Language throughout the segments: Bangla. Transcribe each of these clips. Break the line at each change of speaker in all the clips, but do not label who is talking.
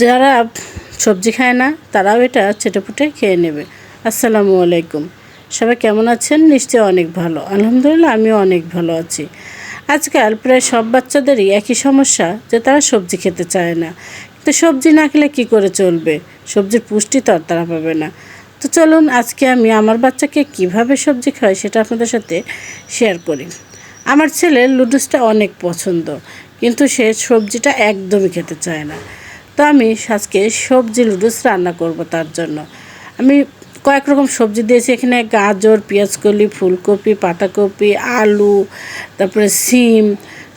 যারা সবজি খায় না, তারাও এটা ছেটেপুটে খেয়ে নেবে। আসসালামু আলাইকুম। সবাই কেমন আছেন? নিশ্চয়ই অনেক ভালো। আলহামদুলিল্লাহ, আমিও অনেক ভালো আছি। আজকাল প্রায় সব বাচ্চাদেরই একই সমস্যা যে তারা সবজি খেতে চায় না। কিন্তু সবজি না খেলে কী করে চলবে? সবজির পুষ্টি তো আর তারা পাবে না। তো চলুন, আজকে আমি আমার বাচ্চাকে কীভাবে সবজি খাই সেটা আপনাদের সাথে শেয়ার করি। আমার ছেলের লুডুসটা অনেক পছন্দ, কিন্তু সে সবজিটা একদমই খেতে চায় না। তো আমি আজকে সবজি লুডুস রান্না করব তার জন্য। আমি কয়েক রকম সবজি দিয়েছি, এখানে গাজর, পেঁয়াজকলি, ফুলকপি, পাতাকপি, আলু, তারপরে সিম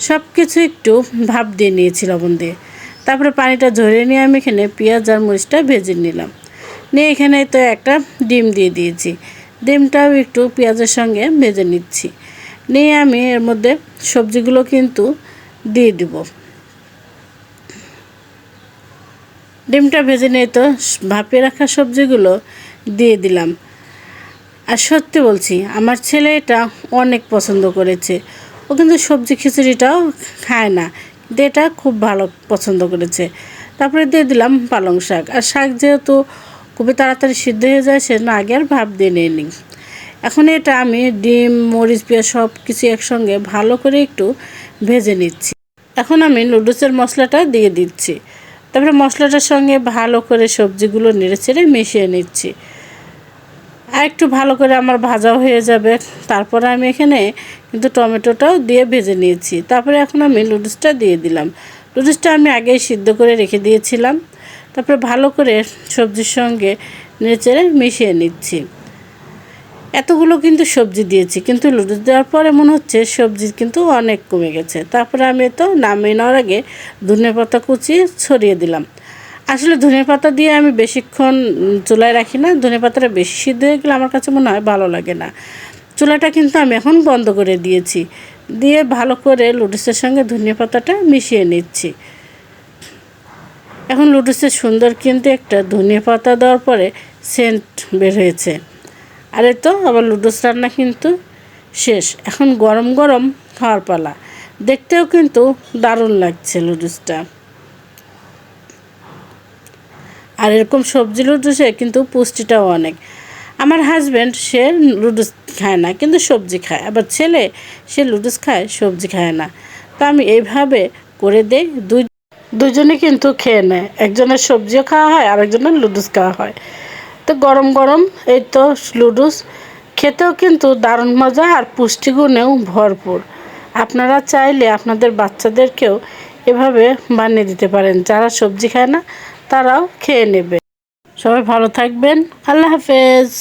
সব কিছু একটু ভাপ দিয়ে নিয়েছি লবণ দিয়ে। তারপরে পানিটা ঝরিয়ে নিয়ে আমি এখানে পেঁয়াজ আর মরিচটা ভেজে নিলাম। নিয়ে এখানে তো একটা ডিম দিয়ে দিয়েছি। ডিমটাও একটু পেঁয়াজের সঙ্গে ভেজে নিচ্ছি। নিয়ে আমি এর মধ্যে সবজিগুলো কিন্তু দিয়ে দিব। ডিমটা ভেজে নিয়ে তো ভাপে রাখা সবজিগুলো দিয়ে দিলাম। আর সত্যি বলছি, আমার ছেলে এটা অনেক পছন্দ করেছে। ও কিন্তু সবজি খিচুড়িটাও খায় না এটা খুব ভালো পছন্দ করেছে। তারপরে দিয়ে দিলাম পালং শাক। আর শাক যেহেতু খুবই তাড়াতাড়ি সিদ্ধ হয়ে যায় সে না আগে আর ভাপ দিয়ে নিয়ে নিই এখন এটা আমি ডিম, মরিচ, পেঁয়াজ সব কিছু একসঙ্গে ভালো করে একটু ভেজে নিচ্ছি। এখন আমি নুডলসের মশলাটা দিয়ে দিচ্ছি। তারপরে মশলাটার সঙ্গে ভালো করে সবজিগুলো নেড়ে চেড়ে মিশিয়ে নিচ্ছি। আর একটু ভালো করে আমার ভাজাও হয়ে যাবে। তারপরে আমি এখানে কিন্তু টমেটোটাও দিয়ে ভেজে নিয়েছি। তারপরে এখন আমি নুডলসটা দিয়ে দিলাম। নুডলসটা আমি আগেই সিদ্ধ করে রেখে দিয়েছিলাম। তারপরে ভালো করে সবজির সঙ্গে নেড়ে চেড়ে মিশিয়ে নিচ্ছি। এতগুলো কিন্তু সবজি দিয়েছি, কিন্তু লুডুস দেওয়ার পরে মনে হচ্ছে সবজি কিন্তু অনেক কমে গেছে। তারপরে আমি তো নামিয়ে নেওয়ার আগে ধনে পাতা কুচি ছড়িয়ে দিলাম। আসলে ধনে পাতা দিয়ে আমি বেশিক্ষণ চুলায় রাখি না, ধনে পাতাটা বেশি সিদ্ধ হয়ে গেলে আমার কাছে মনে হয় ভালো লাগে না। চুলাটা কিন্তু আমি এখন বন্ধ করে দিয়েছি, দিয়ে ভালো করে লুডুসের সঙ্গে ধনিয়া পাতাটা মিশিয়ে নিচ্ছি। এখন লুডুসের সুন্দর কিন্তু একটা ধনিয়া পাতা দেওয়ার পরে সেন্ট বের হয়েছে। আর তো, আবার লুডুস রান্না কিন্তু শেষ। এখন গরম গরম খাওয়ার পালা। দেখতেও কিন্তু দারুণ লাগছে লুডুসটা। আর এরকম সবজি লুডুসে কিন্তু পুষ্টিটাও অনেক। আমার হাজব্যান্ড সে লুডুস খায় না, কিন্তু সবজি খায়। আবার ছেলে, সে লুডুস খায়, সবজি খায় না। তো আমি এইভাবে করে দেই, দুই দুজনে কিন্তু খেয়ে নেয়। একজনের সবজিও খাওয়া হয় আর একজনের লুডুস খাওয়া হয়। তো গরম গরম, এই তো লুডুস খেতেও কিন্তু দারুণ মজা আর পুষ্টিগুণেও ভরপুর। আপনারা চাইলে আপনাদের বাচ্চাদেরকেও এভাবে বানিয়ে দিতে পারেন। যারা সবজি খায় না, তারাও খেয়ে নেবে। সবাই ভালো থাকবেন। আল্লাহ হাফেজ।